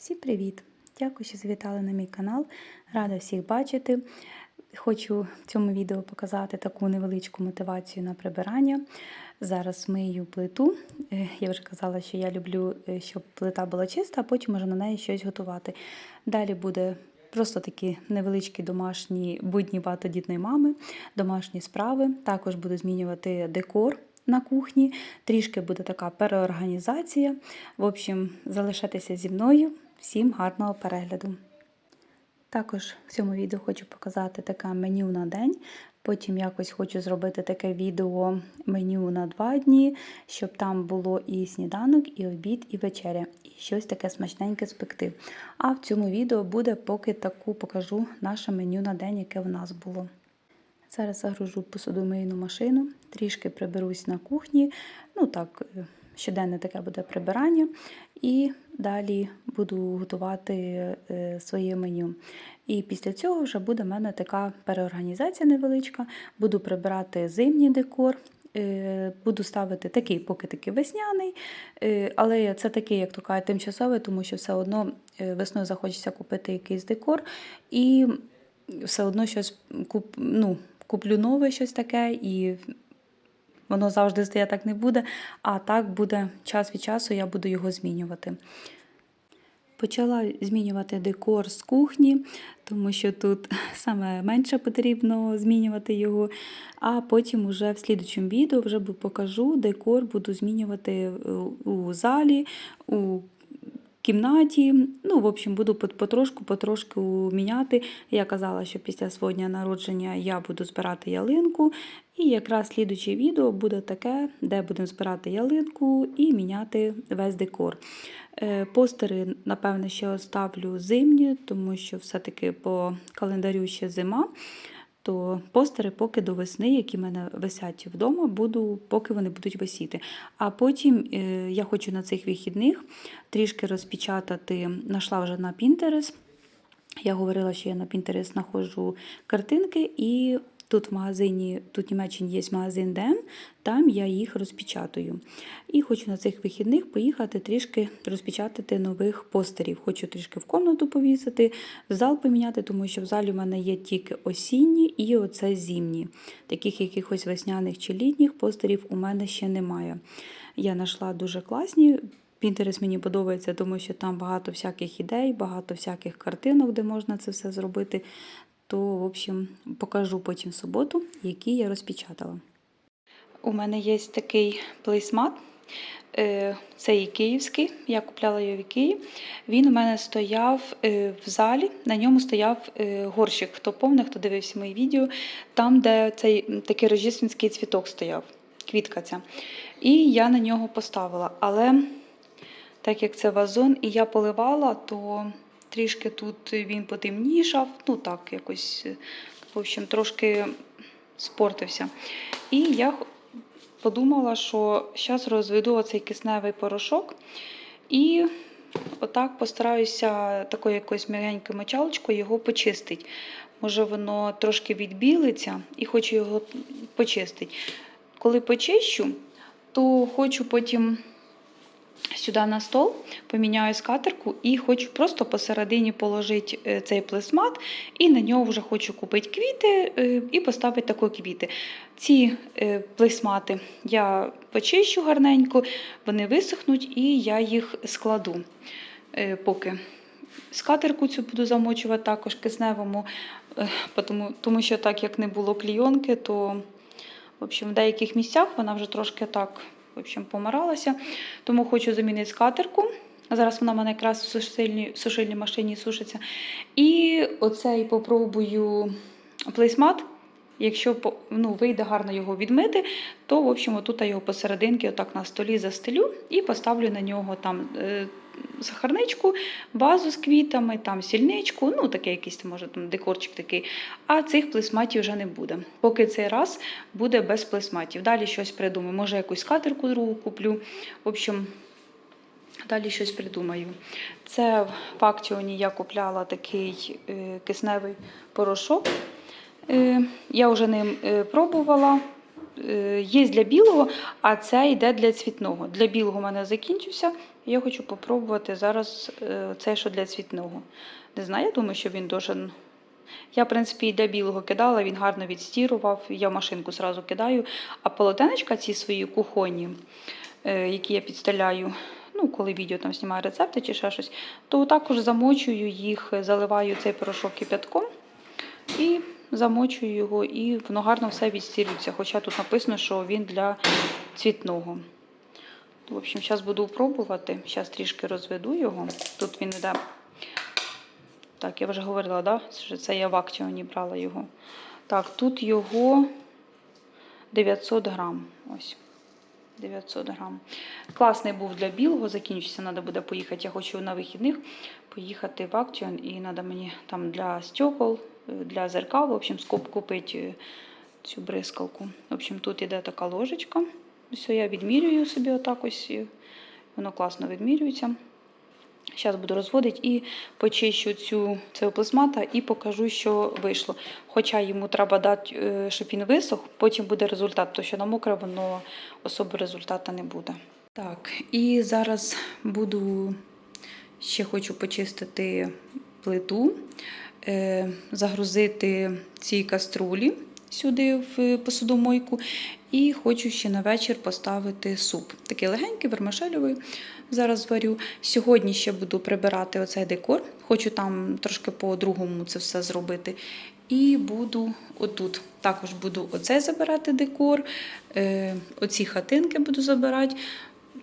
Всім привіт! Дякую, що завітали на мій канал. Рада всіх бачити. Хочу в цьому відео показати таку невеличку мотивацію на прибирання. Зараз мию плиту. Е, Я вже казала, що я люблю, е, щоб плита була чиста, а потім можу на неї щось готувати. Далі буде просто такі невеличкі домашні будні багатодітної мами, домашні справи. Також буду змінювати декор на кухні. Трішки буде така переорганізація. В общем, залишайтеся зі мною. Всім гарного перегляду. Також в цьому відео хочу показати таке меню на день. Потім якось хочу зробити таке відео меню на два дні, щоб там було і сніданок, і обід, і вечеря, і щось таке смачненьке спекти. А в цьому відео буде поки таку покажу наше меню на день, яке в нас було. Зараз загружу посудомийну машину, трішки приберусь на кухні. Ну так, щоденне таке буде прибирання. І далі буду готувати е, своє меню. І після цього вже буде в мене така переорганізація невеличка. Буду прибирати зимній декор. е, Буду ставити такий, поки такий весняний, е, але це такий, як то кажуть, тимчасовий, тому що все одно весною захочеться купити якийсь декор, і все одно щось куп, ну, куплю нове щось таке, і воно завжди стає так не буде. А так буде час від часу, я буду його змінювати. Почала змінювати декор з кухні, тому що тут саме менше потрібно змінювати його. А потім уже в слідучому відео вже покажу декор, буду змінювати у залі, у кімнаті. Ну, в общем, буду потрошку-потрошку міняти. Я казала, що після свого дня народження я буду збирати ялинку. І якраз слідуче відео буде таке, де будемо збирати ялинку і міняти весь декор. Е, Постери, напевне, ще оставлю зимні, тому що все-таки по календарю ще зима. То постери поки до весни, які в мене висять вдома, буду, поки вони будуть висіти. А потім е, я хочу на цих вихідних трішки розпечатати, знайшла вже на Pinterest. Я говорила, що я на Pinterest знаходжу картинки, і тут в магазині, тут в Німеччині є магазин ДМ, там я їх розпечатую. І хочу на цих вихідних поїхати трішки розпечатати нових постерів. Хочу трішки в комнату повісити, в зал поміняти, тому що в залі в мене є тільки осінні і оце зимні. Таких якихось весняних чи літніх постерів у мене ще немає. Я знайшла дуже класні. Pinterest мені подобається, тому що там багато всяких ідей, багато всяких картинок, де можна це все зробити. То, в общем, покажу потім в суботу, які я розпечатала. У мене є такий плейсмат. е, Це і київський, я купляла його в Ікеї. Він у мене стояв е, в залі, на ньому стояв е, горщик. Хто повне, хто дивився мої відео, там, де цей такий рождественський цвіток стояв, квітка ця. І я на нього поставила. Але так як це вазон, і я поливала, то трішки тут він потемнішав. Ну так, якось, в общем, трошки спортився. І я подумала, що зараз розведу оцей кисневий порошок і отак постараюся такою якоюсь м'ягенькою мочалочкою його почистити. Може, воно трошки відбілиться і хочу його почистити. Коли почищу, то хочу потім сюди на стол, поміняю скатерку і хочу просто посередині положити е, цей плесмат, і на нього вже хочу купити квіти е, і поставити такі квіти. Ці е, плесмати я почищу гарненько, вони висохнуть і я їх складу поки. Скатерку цю буду замочувати також кисневому, тому, тому що так як не було клійонки, то в общем, в деяких місцях вона вже трошки так в общем, помиралася. Тому хочу замінити скатерку. Зараз вона в мене якраз в сушильній, в сушильній машині сушиться. І оцей попробую плейсмат. Якщо ну, вийде гарно його відмити, то в общем, тут я його посерединки отак на столі застелю і поставлю на нього там е, сахарничку, вазу з квітами, там сільничку, ну таке якийсь може там декорчик такий. А цих плесматів вже не буде. Поки цей раз буде без плесматів. Далі щось придумаю. Може, якусь катерку другу куплю. В общем, Далі щось придумаю. Це в Актіоні я купляла такий е, кисневий порошок. Е, я вже ним е, пробувала. Е, Є для білого, а це йде для цвітного. Для білого в мене закінчився. Я хочу попробувати зараз е, цей, що для цвітного. Не знаю, я думаю, що він должен. Я, в принципі, і для білого кидала, він гарно відстірував. Я в машинку зразу кидаю. А полотенечка ці свої кухонні, е, які я підстеляю, ну, коли відео там знімаю рецепти чи ще щось, то також замочую їх, заливаю цей порошок кипятком і замочую його, і воно гарно все відстірюється. Хоча тут написано, що він для цвітного. В общем, зараз буду пробувати. Зараз трішки розведу його. Тут він іде. Так, я вже говорила, да? що це я в акціоні брала його. Так, тут його 900 грам. Ось. 900 грам. Класний був для білого, закінчиться, треба буде поїхати. Я хочу на вихідних поїхати в акціон і треба мені там для стекол, е, для зеркал, в общем, купити е, цю бризкалку. В общем, тут іде така ложечка. Все, я відмірюю собі отак ось. і Воно класно відмірюється. Зараз буду розводити і почищу цю цього пластмата і покажу, що вийшло. Хоча йому треба дати, е, щоб він висох, потім буде результат, тому що на мокре воно особо результату не буде. Так, і зараз буду ще хочу почистити плиту, е, загрузити ці каструлі сюди в посудомойку. І хочу ще на вечір поставити суп. Такий легенький, вермишельовий. Зараз зварю. Сьогодні ще буду прибирати оцей декор. Хочу там трошки по-другому це все зробити. І буду отут. Також буду оцей забирати декор, е, оці хатинки буду забирати.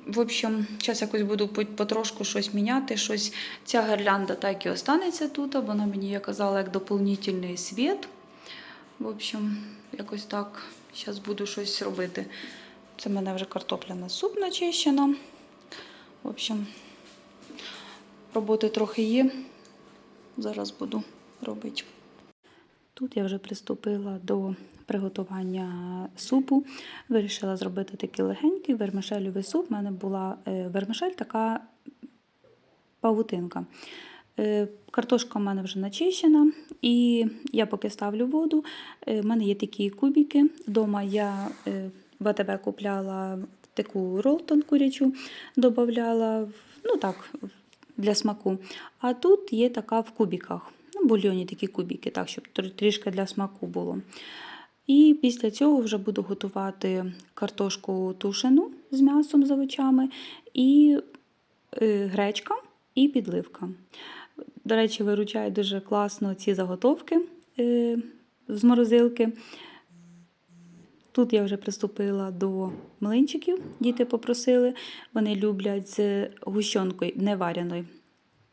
В общем, зараз якось буду по- потрошку щось міняти. Щось. Ця гірлянда так і останеться тут. Вона мені я казала як доповнительний світ. В общем, якось так. Зараз буду щось робити. Це в мене вже картопля на суп начищена. В общем, роботи трохи є. Зараз буду робити. Тут я вже приступила до приготування супу. Вирішила зробити такий легенький вермишельовий суп. У мене була е, вермишель така павутинка. Е, Картошка в мене вже начищена, і я поки ставлю воду. Е, В мене є такі кубики. Вдома я е, в АТБ купляла таку ролтон курячу, додавала ну так, для смаку. А тут є така в кубіках. Ну, бульйоні такі кубики, так, щоб трішки для смаку було. І після цього вже буду готувати картошку тушену з м'ясом з овочами, і е, гречка і підливка. До речі, виручають дуже класно ці заготовки е, з морозилки. Тут я вже приступила до млинчиків. Діти попросили. Вони люблять з гущонкою неваряною.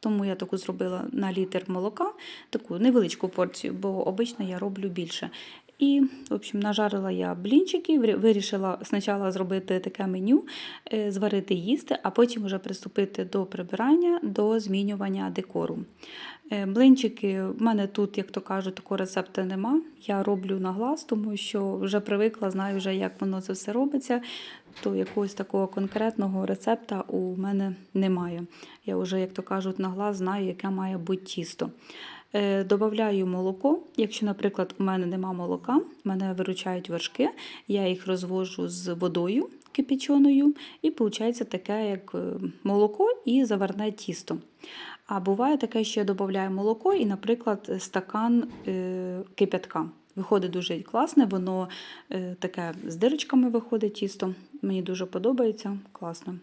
Тому я таку зробила на літр молока, таку невеличку порцію, бо обично я роблю більше. І, в общем, нажарила я блінчики, вирішила спочатку зробити таке меню, е, зварити їсти, а потім вже приступити до прибирання, до змінювання декору. Е, Блинчики, в мене тут, як то кажуть, такого рецепту нема. Я роблю на глаз, тому що вже привикла, знаю вже, як воно це все робиться. То якогось такого конкретного рецепта у мене немає. Я вже, як то кажуть, на глаз знаю, яке має бути тісто. Е, Добавляю молоко. Якщо, наприклад, у мене нема молока, мене виручають вершки, я їх розвожу з водою кипяченою, і виходить таке, як е, молоко і заварне тісто. А буває таке, що я додаю молоко і, наприклад, стакан е, кипятка. Виходить дуже класне, воно таке з дирочками виходить тісто. Мені дуже подобається, класно.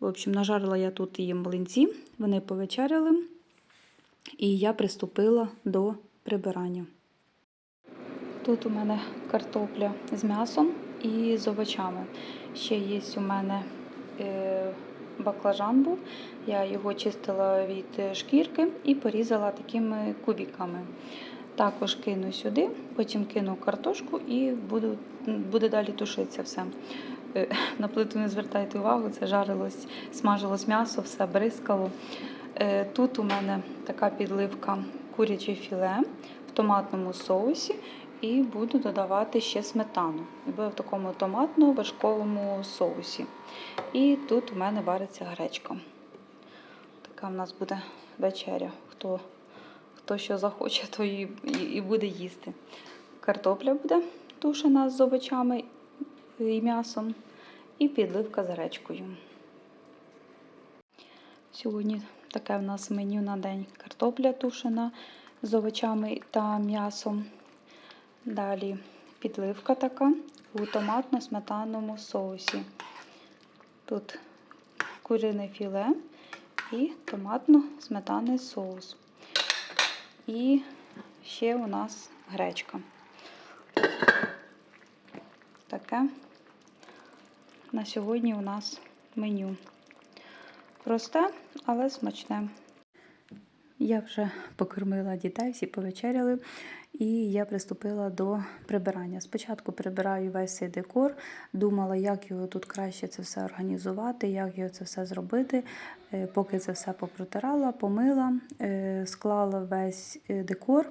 В общем, нажарила я тут їм млинці, вони повечеряли, і я приступила до прибирання. Тут у мене картопля з м'ясом і з овочами. Ще є у мене е, баклажан був. Я його чистила від шкірки і порізала такими кубиками. Також кину сюди, потім кину картошку і буду, буде далі тушитися все. Е, На плиту не звертайте увагу, це жарилось, смажилось м'ясо, все бризкало. Е, Тут у мене така підливка куряче філе в томатному соусі і буду додавати ще сметану. Буде в такому томатно-вершковому соусі. І тут у мене вариться гречка. Така в нас буде вечеря. Хто, хто що захоче, то і, і буде їсти. Картопля буде тушена з овочами і м'ясом, і підливка з гречкою. Сьогодні таке в нас меню на день. Картопля тушена з овочами та м'ясом. Далі підливка така у томатно-сметанному соусі. Тут курине філе і томатно-сметанний соус. І ще у нас гречка. Таке на сьогодні у нас меню. Просте, але смачне. Я вже покормила дітей, всі повечеряли, і я приступила до прибирання. Спочатку прибираю весь цей декор, думала, як його тут краще це все організувати, як його це все зробити. Е, Поки це все попротирала, помила, е, склала весь е, декор.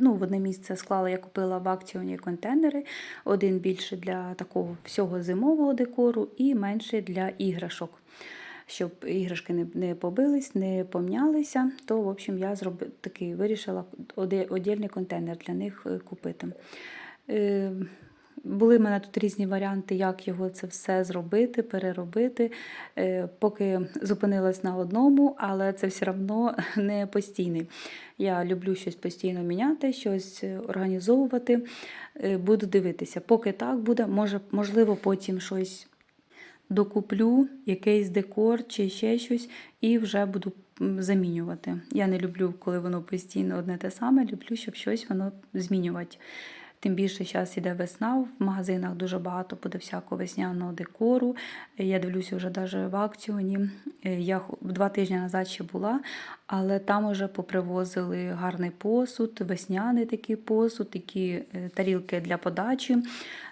Ну, в одне місце склала, я купила в акціоні контейнери. Один більше для такого всього зимового декору і менший для іграшок щоб іграшки не, не побились, не помнялися, то, в общем, я зроб... такий вирішила отдільний контейнер для них е, купити. Е, були в мене тут різні варіанти, як його це все зробити, переробити. Е, Поки зупинилась на одному, але це все одно не постійний. Я люблю щось постійно міняти, щось організовувати. Буду дивитися. Поки так буде, може, можливо, потім щось докуплю якийсь декор чи ще щось, і вже буду замінювати. Я не люблю, коли воно постійно одне те саме, люблю, щоб щось воно змінювати. Тим більше зараз іде весна, в магазинах дуже багато буде всякого весняного декору. Я дивлюся вже навіть в акціоні. Я два тижні назад ще була, але там вже попривозили гарний посуд, весняний такий посуд, такі е, тарілки для подачі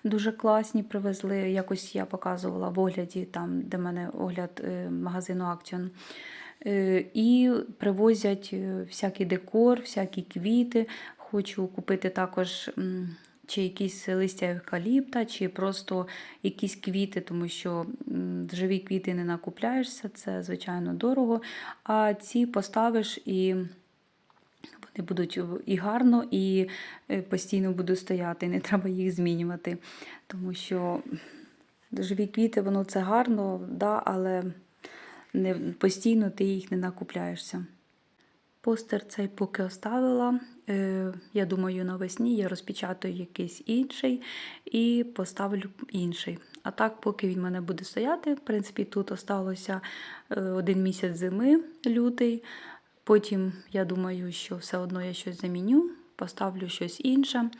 дуже класні привезли. Якось я показувала в огляді, там, де в мене огляд е, магазину Акціон. Е, І привозять всякий декор, всякі квіти. Хочу купити також чи якісь листя евкаліпта, чи просто якісь квіти, тому що живі квіти не накупляєшся, це звичайно дорого. А ці поставиш і. Вони будуть і гарно, і е, постійно будуть стояти, не треба їх змінювати. Тому що живі квіти, воно це гарно, да, але не, постійно ти їх не накупляєшся. Постер цей поки оставила. Е, Я думаю, навесні я розпечатаю якийсь інший і поставлю інший. А так, поки він в мене буде стояти, в принципі, тут осталося е, один місяць зими, лютий. Потім я думаю, що все одно я щось заміню, поставлю щось інше.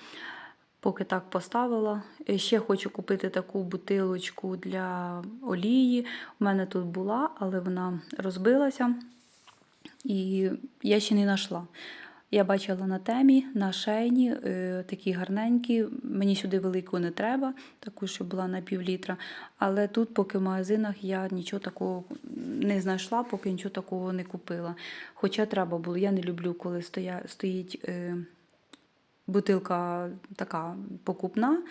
Поки так поставила. Е, Ще хочу купити таку бутилочку для олії. У мене тут була, але вона розбилася. І я ще не знайшла. Я бачила на темі, на шейні, е, такі гарненькі. Мені сюди велику не треба, таку, що була на пів літра. Але тут, поки в магазинах, я нічого такого не знайшла, поки нічого такого не купила. Хоча треба було. Я не люблю, коли стоя, стоїть е, бутилка така покупна.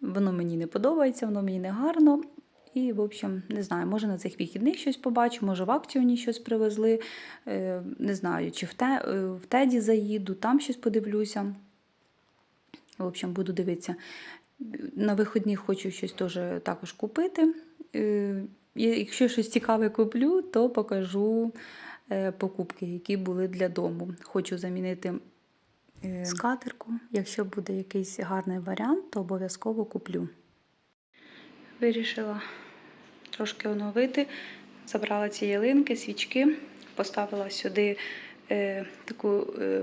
Воно мені не подобається, воно мені не гарно. І, в общем, не знаю, може на цих вихідних щось побачу, може в акціоні щось привезли. Е, Не знаю, чи в, те, е, в Теді заїду, там щось подивлюся. В общем, буду дивитися. На виходні хочу щось теж також купити. Е, Якщо щось цікаве куплю, то покажу покупки, які були для дому. Хочу замінити скатерку. Якщо буде якийсь гарний варіант, то обов'язково куплю. Вирішила трошки оновити. Забрала ці ялинки, свічки, поставила сюди е, таку, е,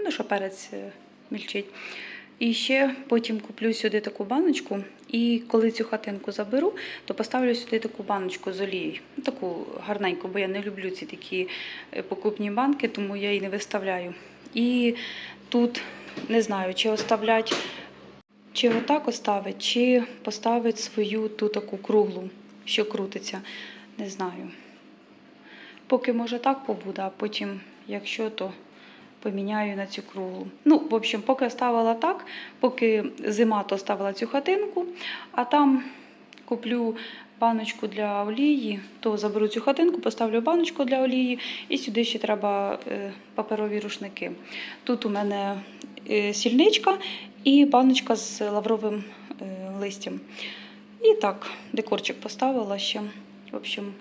ну, що перець е, мільчить. І ще потім куплю сюди таку баночку, і коли цю хатинку заберу, то поставлю сюди таку баночку з олією. Таку гарненьку, бо я не люблю ці такі е, покупні банки, тому я її не виставляю. І тут не знаю, чи оставлять, чи отак оставить, чи поставить свою ту таку круглу, що крутиться. Не знаю. Поки може так побуде, а потім, якщо, то поміняю на цю круглу. Ну, в общем, поки оставила так, поки зима, то ставила цю хатинку, а там куплю баночку для олії, то заберу цю хатинку, поставлю баночку для олії, і сюди ще треба е, паперові рушники. Тут у мене е, сільничка і баночка з лавровим е, листям. І так, декорчик поставила ще. В общем,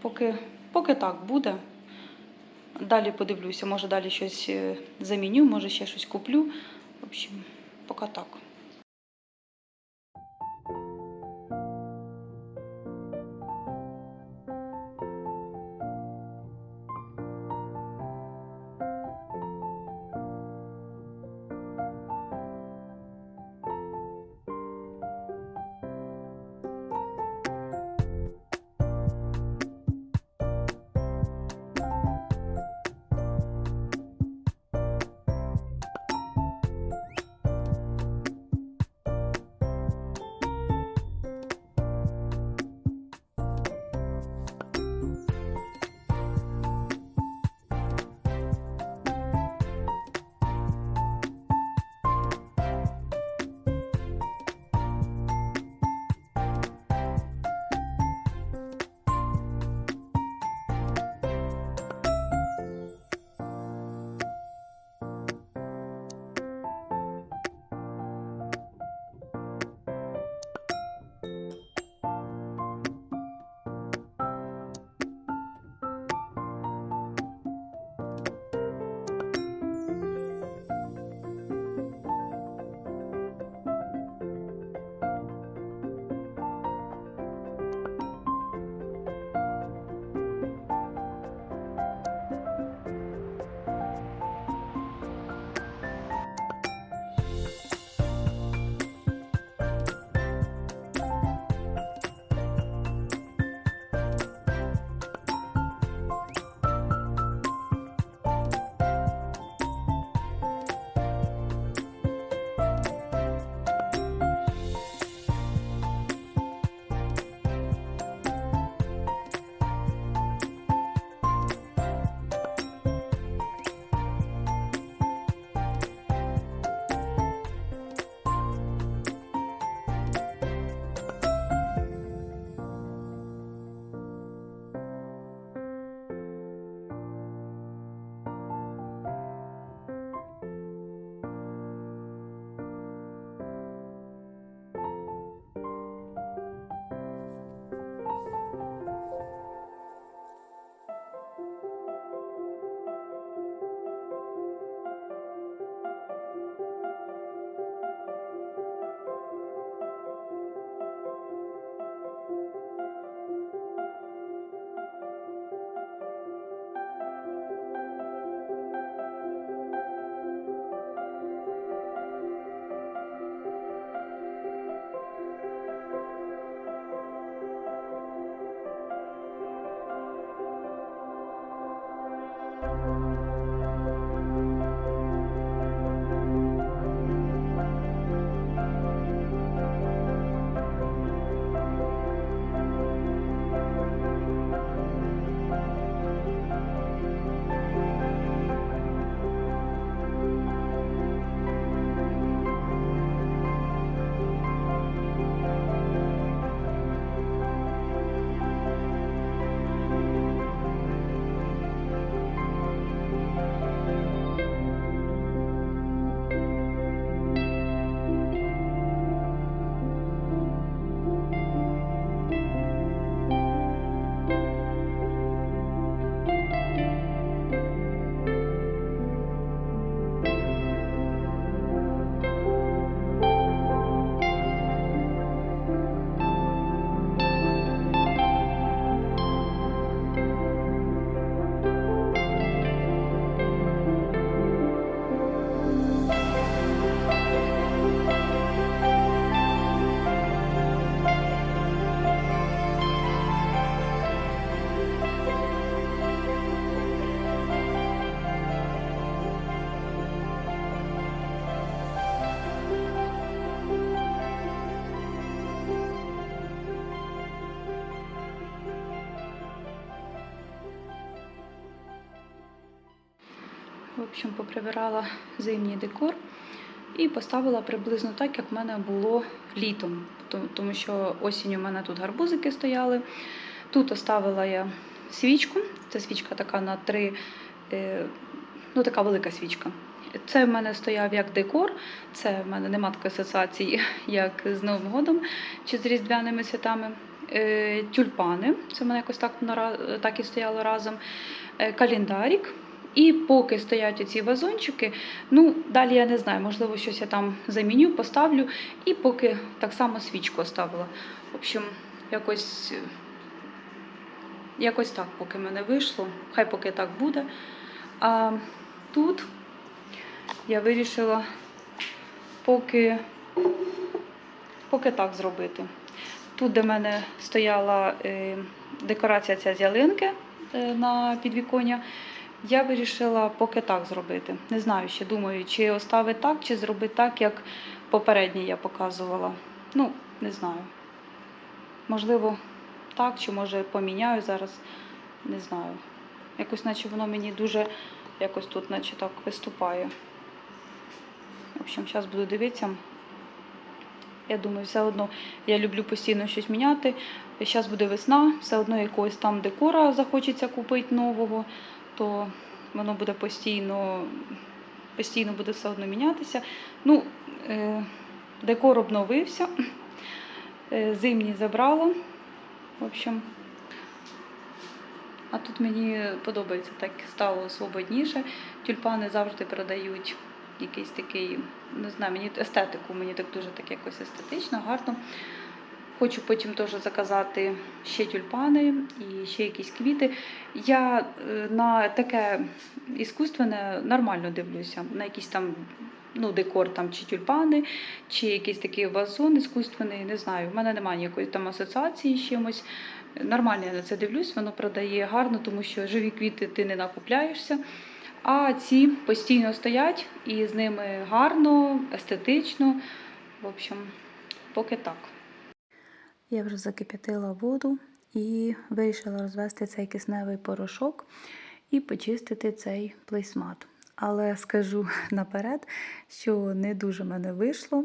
поки поки так буде. Далі подивлюся, може далі щось е, заміню, може ще щось куплю. В общем, поки так. Общем, поприбирала зимній декор і поставила приблизно так, як в мене було літом. Тому- що осінь у мене тут гарбузики стояли. Тут оставила я свічку. Це свічка така на три, е, ну така велика свічка. Це в мене стояв як декор, це в мене нема такої асоціації, як з Новим годом чи з Різдвяними святами. е, тюльпани. Це в мене якось так, так і стояло разом. Е, календарик. І поки стоять оці вазончики, ну далі я не знаю, можливо, щось я там заміню, поставлю. І поки так само свічку оставила. В общем, якось, якось так, поки мене вийшло. Хай поки так буде. А тут я вирішила поки, поки так зробити. Тут, де в мене стояла е, декорація ця з ялинки е, на підвіконня, я вирішила поки так зробити. Не знаю, ще думаю, чи оставити так, чи зробити так, як попередній я показувала. Ну, не знаю. Можливо, так, чи може поміняю зараз. Не знаю. Якось, наче воно мені дуже якось тут, наче так виступає. В общем, зараз буду дивитися. Я думаю, все одно я люблю постійно щось міняти. Зараз буде весна, все одно якогось там декора захочеться купити нового, то воно буде постійно, постійно буде все одно мінятися. Ну, е, декор обновився, е, зимній забрала. В общем, а тут мені подобається, так стало свободніше. Тюльпани завжди продають якийсь такий, не знаю, мені естетику, мені так дуже так якось естетично, гарно. Хочу потім теж заказати ще тюльпани і ще якісь квіти. Я е, на таке іскусственне нормально дивлюся, на якісь там ну, декор там, чи тюльпани, чи якийсь такий вазон іскусственний, не знаю. У мене немає ніякої там асоціації з чимось. Нормально я на це дивлюсь, воно продає гарно, тому що живі квіти ти не накупляєшся. А ці постійно стоять і з ними гарно, естетично. В общем, поки так. Я вже закип'ятила воду і вирішила розвести цей кисневий порошок і почистити цей плейсмат. Але скажу наперед, що не дуже мене вийшло.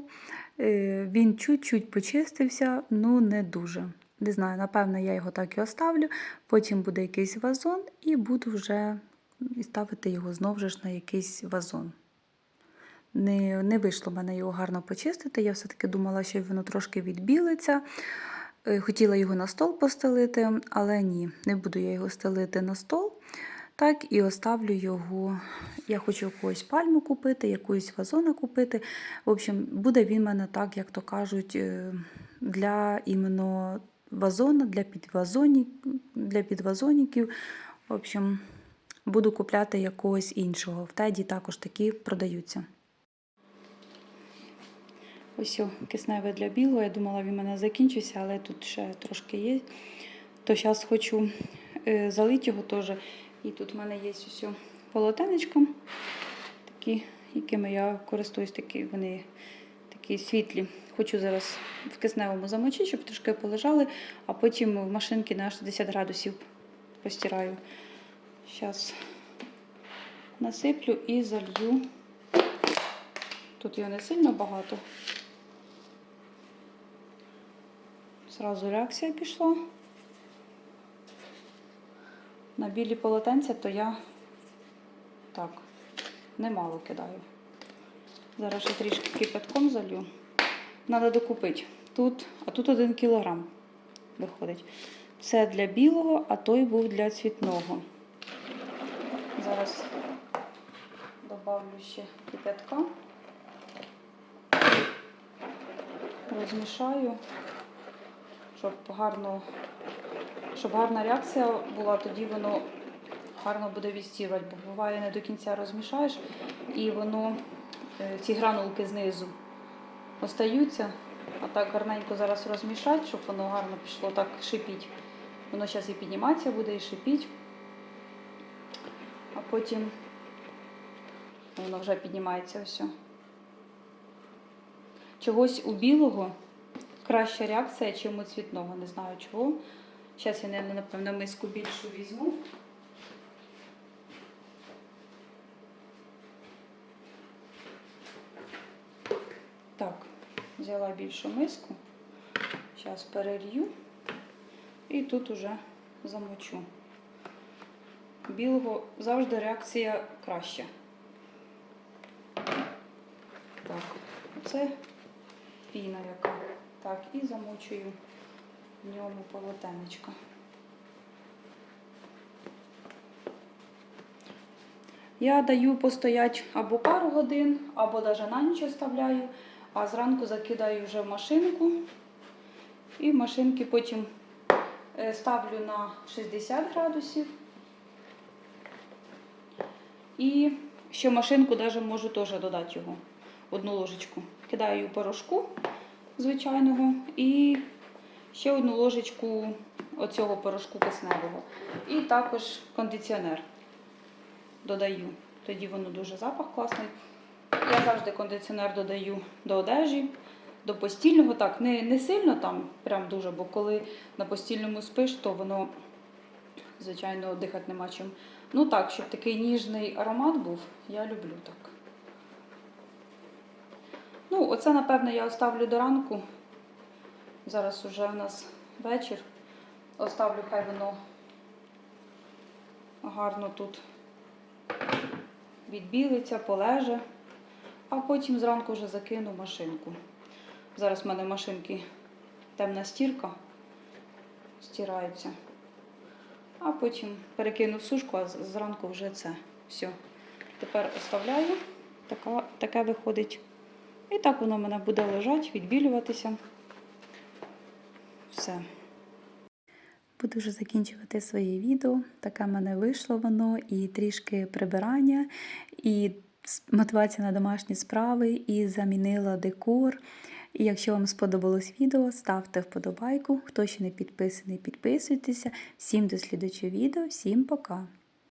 Е, Він чуть-чуть почистився, ну не дуже. Не знаю, напевно, я його так і оставлю. Потім буде якийсь вазон, і буду вже ставити його знову ж на якийсь вазон. Не, не вийшло мене його гарно почистити. Я все-таки думала, що воно трошки відбілиться. Е, Хотіла його на стол постелити, але ні, не буду я його стелити на стол. Так, і оставлю його. Я хочу якусь пальму купити, якусь вазона купити. В общем, буде він мене так, як то кажуть, е, для іменно вазона, для підвазонів, для підвазоніків. В общем, буду купляти якогось іншого. В теді також такі продаються. Ось о, кисневе для білого. Я думала, він в мене закінчився, але тут ще трошки є. То зараз хочу е, залити його теж. І тут в мене є ось полотенечко, такі, якими я користуюсь, такі, вони такі світлі. Хочу зараз в кисневому замочити, щоб трошки полежали, а потім в машинці на 60 градусів постираю. Зараз насиплю і залью. Тут його не сильно багато. Зразу реакція пішла. На білі полотенця, то я так, немало кидаю. Зараз ще трішки кипятком залью. Треба докупити. Тут, а тут один кілограм виходить. Це для білого, а той був для цвітного. Зараз добавлю ще кипятка. Розмішаю, щоб гарно, щоб гарна реакція була, тоді воно гарно буде відстірувати, бо буває не до кінця розмішаєш і воно, е, ці гранулки знизу остаються, а так гарненько зараз розмішати, щоб воно гарно пішло так шипіть. Воно зараз і підніматися буде, і шипіть. А потім воно вже піднімається все. Чогось у білого краща реакція, ніж у цвітного. Не знаю чого. Зараз я, напевно, миску більшу візьму. Так, взяла більшу миску. Зараз перелью і тут уже замочу. Білого завжди реакція краща. Так, оце піна яка. Так, і замочую в ньому полотенечко. Я даю постоять або пару годин, або навіть на ніч оставляю, а зранку закидаю вже в машинку. І машинки потім е, ставлю на 60 градусів. І ще машинку навіть можу теж додати його, одну ложечку. Кидаю порошку звичайного і ще одну ложечку оцього порошку кисневого. І також кондиціонер додаю. Тоді воно дуже запах класний. Я завжди кондиціонер додаю до одежі, до постільного. Так, не, не сильно там, прям дуже, бо коли на постільному спиш, то воно, звичайно, дихати нема чим. Ну так, щоб такий ніжний аромат був, я люблю так. Ну, оце, напевно, я оставлю до ранку. Зараз уже в нас вечір. Оставлю, хай воно гарно тут відбілиться, полеже, а потім зранку вже закину машинку. Зараз в мене в машинки темна стірка, стирається. А потім перекину в сушку, а зранку вже це. Все. Тепер оставляю. Така, таке виходить. І так воно в мене буде лежати, відбілюватися. Все. Буду вже закінчувати своє відео. Таке в мене вийшло воно, і трішки прибирання, і мотивація на домашні справи, і замінила декор. І якщо вам сподобалось відео, ставте вподобайку. Хто ще не підписаний, підписуйтеся. Всім до слідучого відео, всім пока!